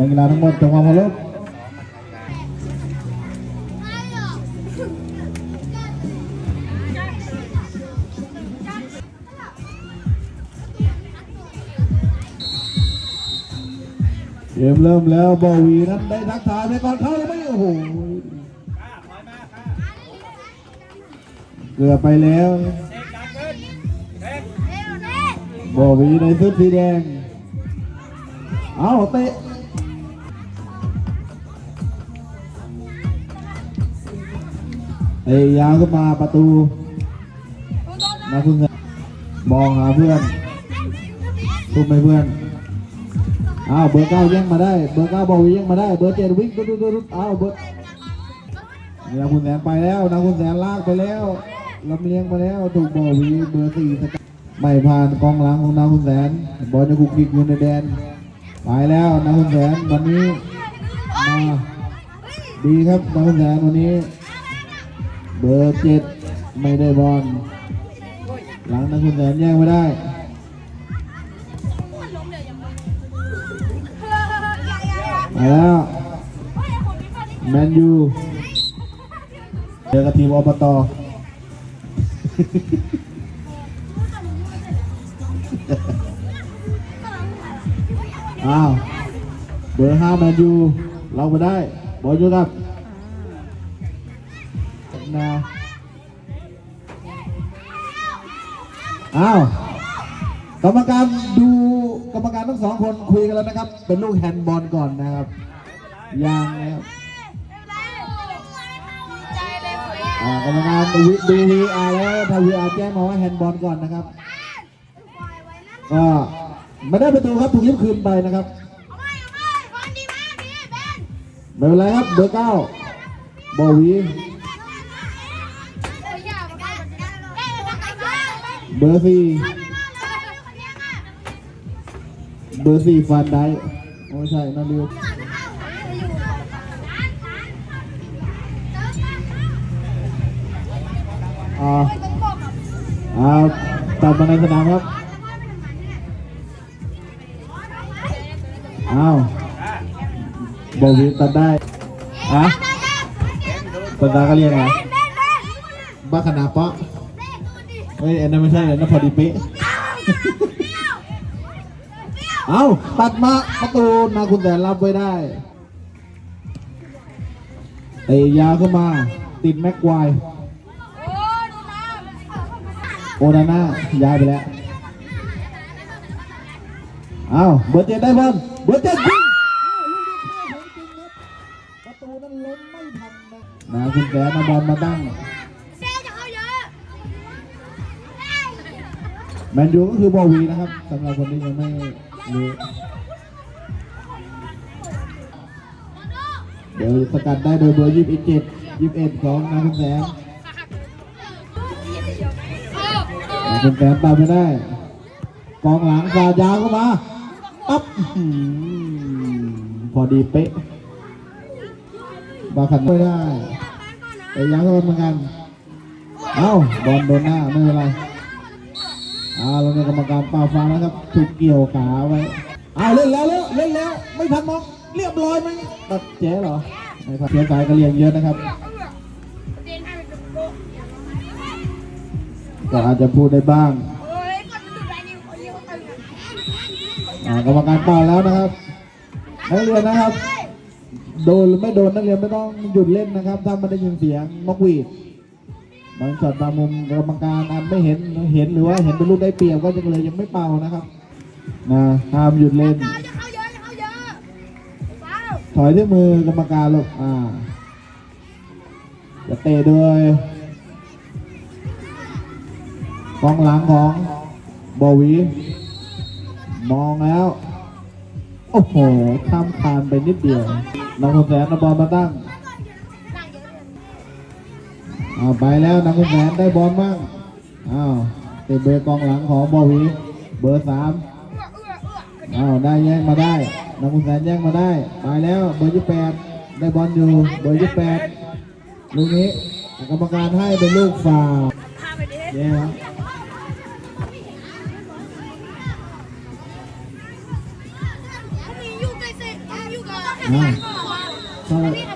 นักกีฬาทั้งหมดจงความเคารพเกมเริ่มแล้วบอวีนั้นได้ทักทายไปก่อนเข้าเลยไหมโอ้โหเกือบไปแล้วบอวีในชุดสีแดง เอาเตะ เตะยาวขึ้นมาประตูนาคุณมองหาเพื่อนทุ่มให้เพื่อนอ้าวเบอร์เก้าแย่งมาได้ เบอร์เก้าบอลแย่งมาได้ เบอร์เจ็ดวิ่งตุ๊ดตุ๊ดตุ๊ดอ้าวเบอร์นาคุณแสนไปแล้วนาคุณแสนลากไปแล้วลำเลียงมาแล้วถูกบอลวีเบอร์สี่สกัดไม่ผ่านกองหลังของนาคุณแสน บอลจะกุกกิกอยู่ในแดนไปแล้วนาคุณแสนวันนี้มาดีครับนาคุณแสนวันนี้ บอร์เจ็ดไม่ได้บอลหลังนาคุณแสนแย่งไม่ได้ไปแล้วแมนยูเจอกับทีมอบตอ้าวเบอร์ห้าแมนยูเราไปได้ บอลอยู่ครับ นะอ้าวกรรมการดูกรรมการทั้งสองคนคุยกันแล้วนะครับ เป็นลูกแฮนด์บอลก่อนนะครับยังนะครับอ่ากรรมการดูดูวีอาร์แล้วถ้าวีอาร์แจ้งมาว่าแฮนด์บอลก่อนนะครับก็ไม่ได้ประตูครับถูกยิบคืนไปนะครับไม่เป็นไรครับเบอร์เก้าบอวี เบอร์สี่เบอร์สี่ฟันได้โอ้ไม่ใช่นั่นเรียวอ่าอ่าตัดมาในสนามครับอ้าวบอวีตัดได้อะภาษาก็เรียกไงบ้าขนาดปะ ฮ้ยอันนั้นไม่ใช่อันนั้นพอดีเป๊ะเอาตัดมาประตูนาคุณแสนรับไว้ได้เตะยาวเข้ามา ติดแม็กควายโอนาน่าย้ายไปแล้วเอาเบอร์เจ็ดได้บอลเบอร์เจ็ดยิงอ้าวลูกนี้เข้าของจริงครับประตูนั้นล้มไม่ทันนะนาคุณแสนเอาบอลมาตั้ง แมนยูก็คือบอวีนะครับสำหรับคนที่ยังไม่รู้เดี๋ยวสกัดได้โดยเบอร์ยี่สิบเจ็ดยี่สิบเอ็ดของนาคุณแสนนาคุณแสนตามไม่ได้กองหลังฟาดยาวเข้ามาปั๊บอื้อหือพอดีเป๊ะบาขันไม่ได้แต่ยังก็เหมือนกัน เอ้าบอลโดนหน้าไม่เป็นไร อ่าเราในกรรมการเป่าฟ้านะครับถูกเกี่ยวขาไว้อ้าวเล่นแล้วเล่นแล้ว ไม่ทันมองเรียบร้อยไหมตัดเจ๊เหรอไม่ทันเสียสายกระเลียงเยอะนะครับก็อาจจะพูดได้บ้างอ่ากรรมการเป่าแล้วนะครับนักเรียนนะครับ โดนหรือไม่โดนนักเรียนไม่ต้องหยุดเล่นนะครับ ถ้าไม่ได้ยินเสียงนกหวีด บางช็อตบางมุมกรรมการอาจไม่เห็นเห็นหรือว่าเห็นเป็นลูกได้เปรียบก็จะเลยยังไม่เป่านะครับนะห้ามหยุดเล่น ถอยด้วยมือกรรมการลูกอ่าจะเตะโดยกองหลังของบอวีมองแล้ว โอ้โหข้ามคานไปนิดเดียวน้องคนแสนเอาบอลมาตั้ง เอาไปแล้วนักคุณแสนได้บอลบ้างอ้าวเตะเบอร์กองหลังของบอวีเบอร์สามอ้าวได้แย่งมาได้นักคุณแสนแย่งมาได้ไปแล้วเบอร์ยี่แปดได้บอลอยู่เบอร์ยี่แปดลูกนี้กรรมการให้เป็นลูกฟาวล์แย่ครับอ้า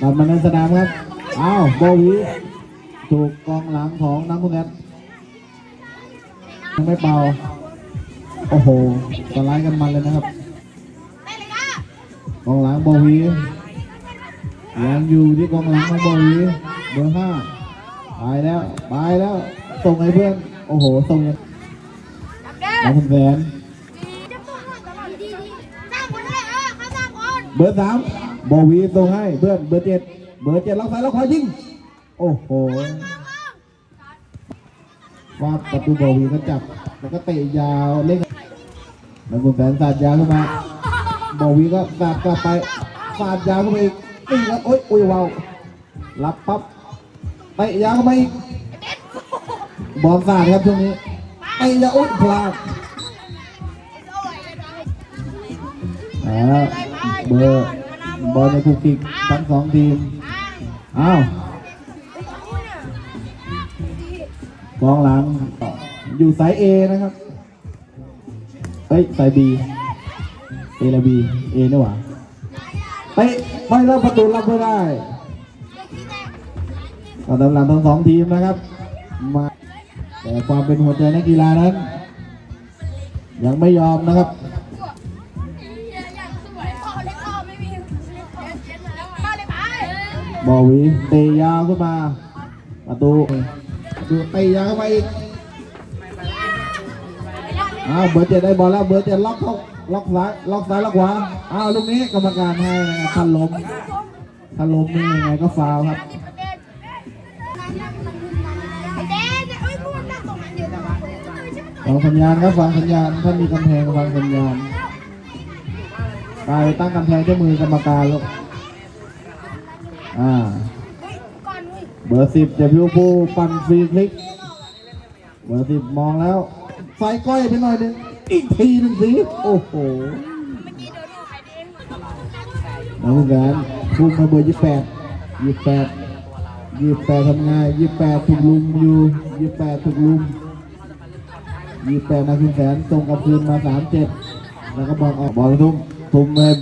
กลับมาในสนามครับอ้าวโบวีถูกกองหลังของน้ำพุงัดยังไม่เป่า โอ้โหสไลด์กันมันเลยนะครับกองหลังโบวียังอยู่ที่กองหลังของโบวีเบอร์ห้าไปแล้วไปแล้วส่งให้เพื่อน โอ้โหส่งยังน้ำพุแสนเบอร์สาม โบวีส่งให้เพื่อนเบอร์เจ็ดเบอร์เจ็ดล็อกซ้ายล็อกขวายิงโอ้โหวาดประตูโบวีก็จับแล้วก็เตะยาวเล่นแล้วคุณแสนสาดยาวขึ้นมาโบวีก็สาดกลับไปสาดยาวเข้าไปอีกนี่ครับโอ้ยอุ้ยว้าวรับปั๊บเตะยาวเข้าไปอีกบอลสาดครับช่วงนี้เตะยาวอุ้ยพลาดอ่าเบอร์ บอลในคุกกิกทั้งสองทีมอ้าวกองหลังอยู่สาย A นะครับเอ้ยสาย B A และ B A นี่หว่าเตะไม่รับประตูรับไม่ได้ตอนหลังทั้งสองทีมนะครับมาแต่ความเป็นหัวใจนักกีฬานั้น ยังไม่ยอมนะครับ บอวีเตะยาวขึ้นมาประตูตูเตะยาวเข้าไปอีกอ้าวเบอร์เจ็ดได้บอลแล้วเบอร์เจ็ดล็อกเข้าล็อกซ้ายล็อกซ้ายล็อกขวาอ้าวลูกนี้กรรมการให้นะครับถ้าล้มถ้าล้มนี่ยังไงก็ฟาวล์ครับฟังสัญญาณครับฟังสัญญาณถ้ามีกำแพงฟังสัญญาณไปตั้งกำแพงด้วยมือกรรมการลูก อ่า เบอร์สิบจะพิวพูปั่นฟรีคลิก เบอร์สิบมองแล้วใส่ก้อยไปหน่อยนึงอีกทีหนึงสิ โอ้โหน้องแหวนพุ่งมาเบอร์ยี่แปดยี่แปดยี่แปดทำไงยี่แปดถูกลุมอยู่ยี่แปดถูกลุมยี่แปดนาคุณแสนส่งกับคืนมาสามเจ็ดแล้วก็บอลออกบอลทุ่มทุ่มเงิน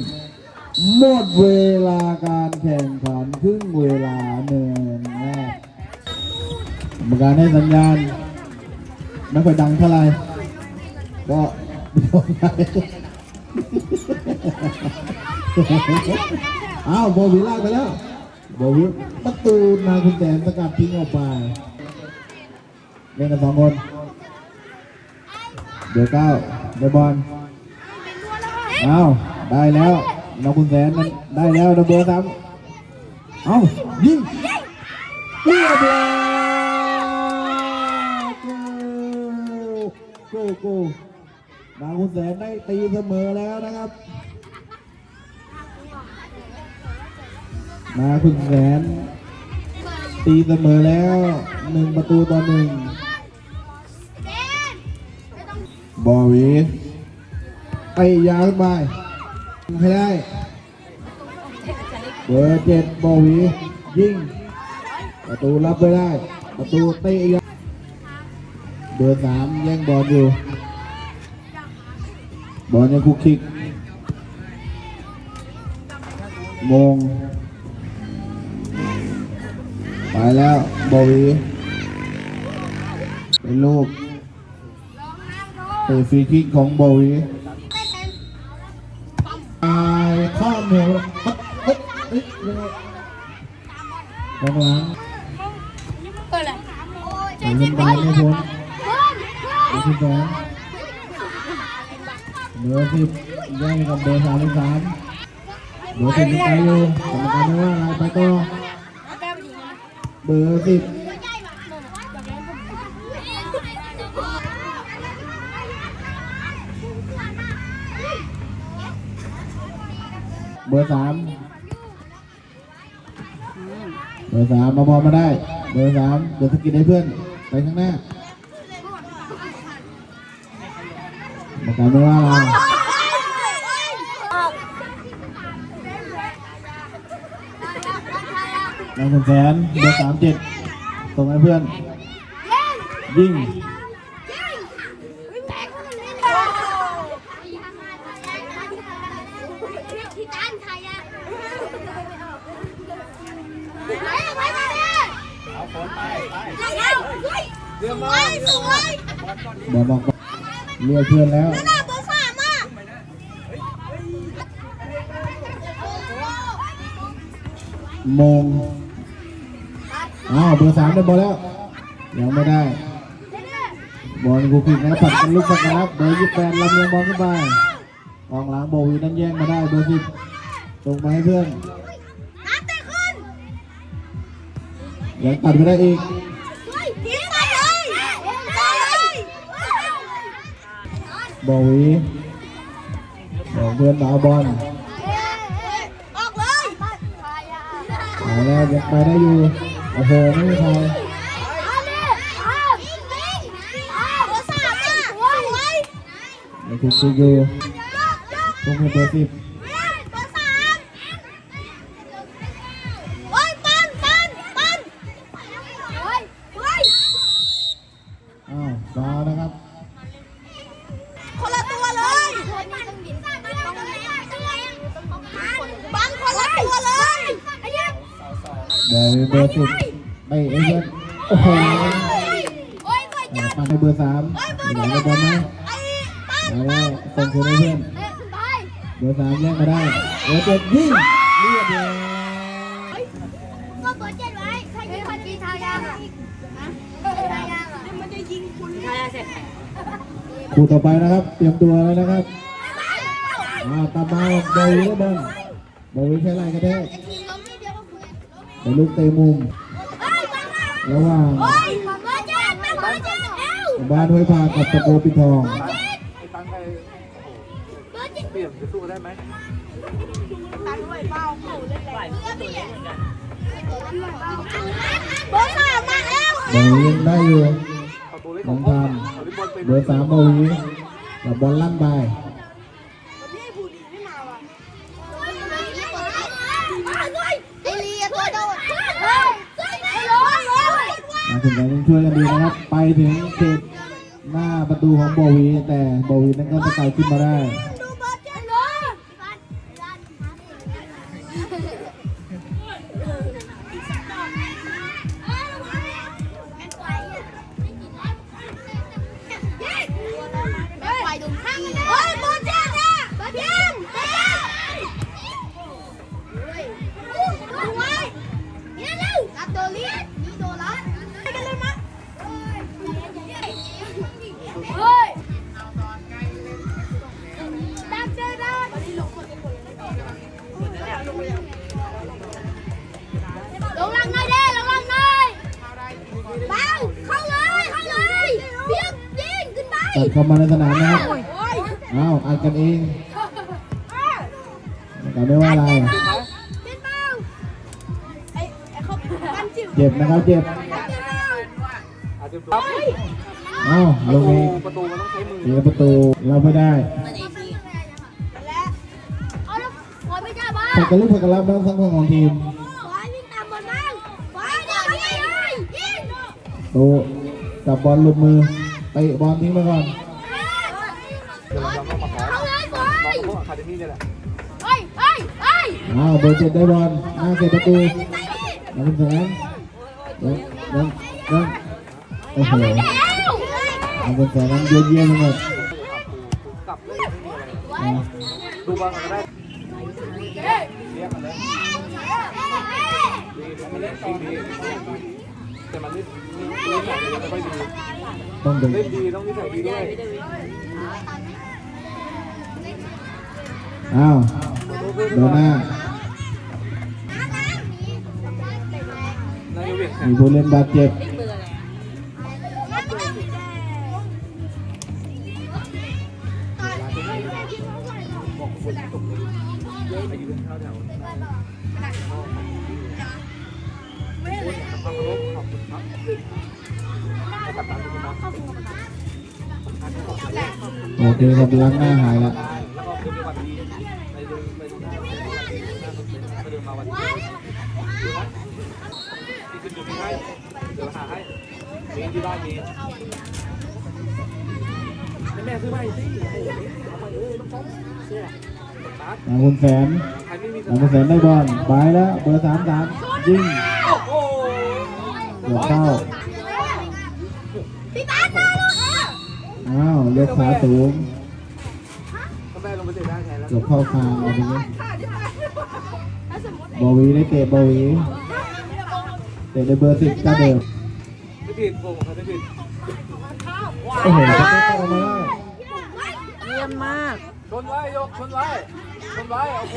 หมดเวลาการแข่ง ครึ่งเวลาหนึ่งแรกกรรมการให้สัญญาณไม่ค่อยดังเท่าไหร่ก็ไม่ต้องไปอ้าวโบวิลากไปแล้วโบวิประตูนาคุณแสนสกัดทิ้งออกไปเล่นกันสองคนเดี๋ยวเก้าเดี๋ยวบอลอ้าวได้แล้วเราคุณแสนมันได้แล้วดับเบิลซ้ำ เอายิงเรียบร้อยโกโกโกดาวคุณแสนได้ตีเสมอแล้วนะครับนาคุณแสนตีเสมอแล้วหนึ่งประตูต่อหนึ่งบอวีไปยาวไปให้ได้ เบอร์เจ็ดบอวียิงประตูรับไม่ได้ประตูเตะยาวเบอร์สามแย่งบอลอยู่บอลยังคุกคิกมงไปแล้วบอวีเป็นลูกเตะฟรีคิกของบอวีไปข้ามเหนียว เฮ้ยยังไงกองหลังใส่ขึ้นไปไม่พ้นใส่ขึ้นไปเบอ ร์สิบแย่งกับเบอร์สามสิบสามเบอร์สิบยังไปอยู่กรรมการไม่ว่าอะไรไปต่อเบอร์สิบเบอร์สามเบอร์สามมาบอลมาได้ เบอร์สามเดี๋ยวสกิดให้เพื่อนไปข้างหน้ากรรมการไม่ว่าอะไรนางคุณแสนเบอร์สามเจ็ดส่งให้เพื่อน ยิง ที่ด้านไทยอะไปไปไปเอาฝนไป ไปสวยสวยบอลบอกเรียกเพื่อนแล้วนั่นน่ะเบอร์สามอะมงอ้าวเบอร์สามได้บอลแล้ว ยังไม่ได้ บอลกูผิดนะปัดกันลูกปัดกันรับเบอร์ยี่แปดลำเลียงบอลขึ้นไปกองหลังโบวีนั้นแย่งมาได้เบอร์สิบส่งมาให้เพื่อนยังตัดไปได้อีก ยิงไปเลยไปเลย โบวีบอเพื่อนมาเอาบอลออกเลยเอาแล้วยังไปได้อยู่โอ้โหไม่มีใครเอาเลยเอายิงมอะสวยยังถูกตีอยู่ยกยกเบอร์สิบเฮ้ยเบอร์สามเฮ้ยปันปันปันเฮ้ยเฮ้ยอ้าวฟาวล์นะครับ เบอร์เบอร์สิบไปเอเย่นโอ้โหโอ้ยเคยจับมาให้เบอร์สามเบอไหนร์ได้บอลไหมไอ้ปันเอาแล้วส่งคืนให้เพื่อนเบอร์สามแย่งมาได้เบอร์เจ็ดยิงเรียบร้อยก็เบอร์เจ็ดไว้ถ้ายิงมันมีทายางอะทายางอะมันจะยิงคุณทายางเสร็จคู่ต่อไปนะครับ เตรียมตัวแล้วนะครับอ้าตามมาโบวีได้บอลโบวีใช้ไล่กระแท้ แต่ลูกเตะมุมเฮ้ยบังอะระหว่างเฮ้ยเบอร์เจ็ดเบอร์เจ็ดเอ้าบ้านห้วยพากับตะโกปิดทองเบอร์เจ็ดไอ้ตังค์ไปเบอร์เจ็ดเปลี่ยนจะสู้ได้ไหมเบอร์สามมาแล้วโบวียังได้อยู่เอาตัวเล็กน้ขอองงทามเอาลิบอลไปเบอร์สามโบวีกับบอลลั่นไป ไอเลียตัวโดดเฮ้ยไม่ร้อนเลย มาถึงกันช่วยกันดีนะครับ ไปถึงเขตหน้าประตูของโบวีแต่โบวีนั้นก็สกายขึ้นมาได้ ดเข้ามาในสนามนะครับโอ้ยอ้าวอัดกันเองแต่ไม่ว่าอะไรเป็นเบาไอ้ไอ้เขาปั้นจิ๋วเจ็บนะครับเจ็บปั้นจิ๋วเบาอาจจะครับอ้าวลงเองประตูมันต้องใช้มือเสียประตูเราไม่ได้และเอาลูกบอลไม่ได้บ้าผักกระลุกผักกระลับทั้งทั้งของทีมบอลวิ่งตามบอลบ้างบอลเดี๋ยวยิงเลยยิงโตจับบอลหลุดมือ เตะบอลทิ้งไปก่อน เดี๋ยวเราต้องมาขอ เอาเลยบอ น้อง ล พวกอะคาเดมี่เนี่ยแหละ เฮ้ยเฮ้ยเฮ้ย อ้าวเบอร์เจ็ดได้บอลอ้าวเสียประตู ไปดิ แล้วคุณแสนยังยังยังโอ้โห เอาไปแล้ว เอาคุณแสนนั้นเยี่ยมเยี่ยมไปหมด กลับเลยไม่มีอะไร อ่า ดูบอลกันก็ได้เรียกมันเลยดีมันเล่นดีดี แต่มันเล่นเล่นอย่างเดียวไม่ค่อยดีต้องดึงเล่นดีต้องนิสัยดีด้วยอ้าวตัวเพื่อนโดนหน้านายเวียนแข่งมีผู้เล่นบาดเจ็บ หาให้มีที่บ้านมีให้แม่ซื้อมาให้สิเอาไปเลยต้องต้องเสื้อนาคุณแสนนาคุณแสนได้บอลไปแล้ว เบอร์สามสามยิงโอ้โหเกือบเข้า อ้าวยกขาสูงก็แม่ลงไปเตะได้แทนแล้ว เกือบเข้าคางอะไรเงี้ยบอวีได้เตะบอวีเตะในเบอร์สิบก็เดิมไม่ผิดโกงใครไม่ผิดโอ้โหจะเข้ามาได้เยี่ยมมาก ชนไว้ยกชนไว้ชนไว้โอเค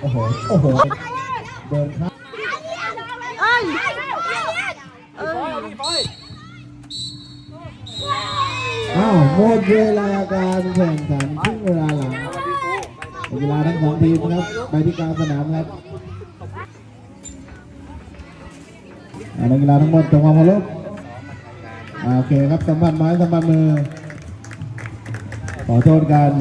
โอ้โหโอ้โหเดินเข้าเอ้ย ไปนี่ไป อ้าวหมดเวลาการแข่งขันครึ่งเวลาหลังสวัสดีครูเวลาทั้งสองทีมครับไปที่กลางสนามครับอ่านักกีฬาทั้งหมดจงความารพอ่าโอเคครับสัมผัสไม้สัมผัสมือขอโทษกัน